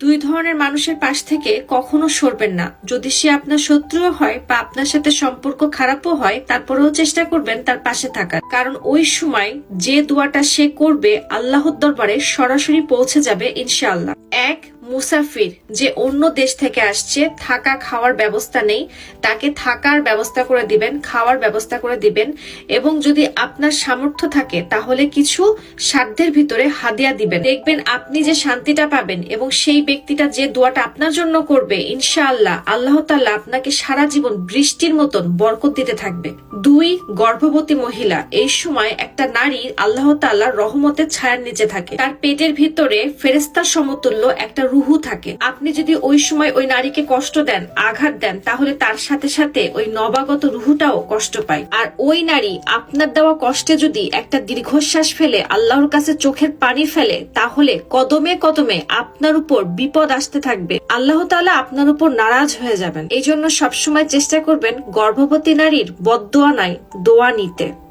দুই ধরনের মানুষের পাশ থেকে কখনো সরবেন না। যদি সে আপনার শত্রুও হয় বা আপনার সাথে সম্পর্ক খারাপও হয়, তারপরেও চেষ্টা করবেন তার পাশে থাকার। কারণ ওই সময় যে দোয়াটা সে করবে, আল্লাহর দরবারে সরাসরি পৌঁছে যাবে ইনশাআল্লাহ। এক মুসাফির যে অন্য দেশ থেকে আসছে, থাকা খাওয়ার ব্যবস্থা নেই, তাকে থাকার ব্যবস্থা করে দিবেন, খাওয়ার ব্যবস্থা করে দিবেন, এবং যদি আপনার সামর্থ্য থাকে, তাহলে কিছু সাধ্যের ভিতরে হাদিয়া দিবেন। দেখবেন আপনি যে শান্তিটা পাবেন এবং সেই ব্যক্তিটা যে দোয়াটা আপনার জন্য করবে, ইনশাআল্লাহ আল্লাহ তাল্লাহ আপনাকে সারা জীবন বৃষ্টির মতন বরকত দিতে থাকবে। দুই, গর্ভবতী মহিলা, এই সময় একটা নারী আল্লাহ তাল্লাহ রহমতের ছায়ার নিচে থাকে। তার পেটের ভিতরে ফেরেস্তার সমতুল্য একটা রুহু থাকে। আপনি যদি ওই সময় ওই নারীকে কষ্ট দেন, আঘাত দেন, তাহলে তার সাথে সাথে ওই নবাগত রুহুটাও কষ্ট পায়। আর ওই নারী আপনার দেওয়া কষ্টে যদি একটা দীর্ঘশ্বাস ফেলে, আল্লাহর কাছে চোখের পানি ফেলে, তাহলে কদমে কদমে আপনার উপর বিপদ আসতে থাকবে। আল্লাহ তালা আপনার উপর নারাজ হয়ে যাবেন। এই জন্য সবসময় চেষ্টা করবেন গর্ভবতী নারীর বদদোয়া নাই, দোয়া নিতে।